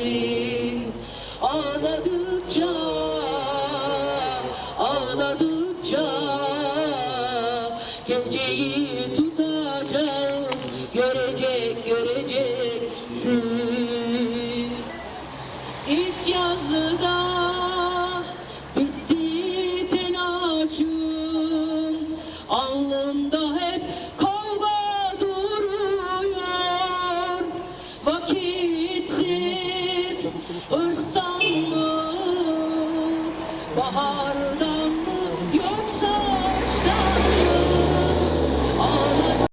göreceksin Ağladıkça Ağladıkça Geceyi tutacağız Görecek göreceksin. İlk yazıda Mı Baharda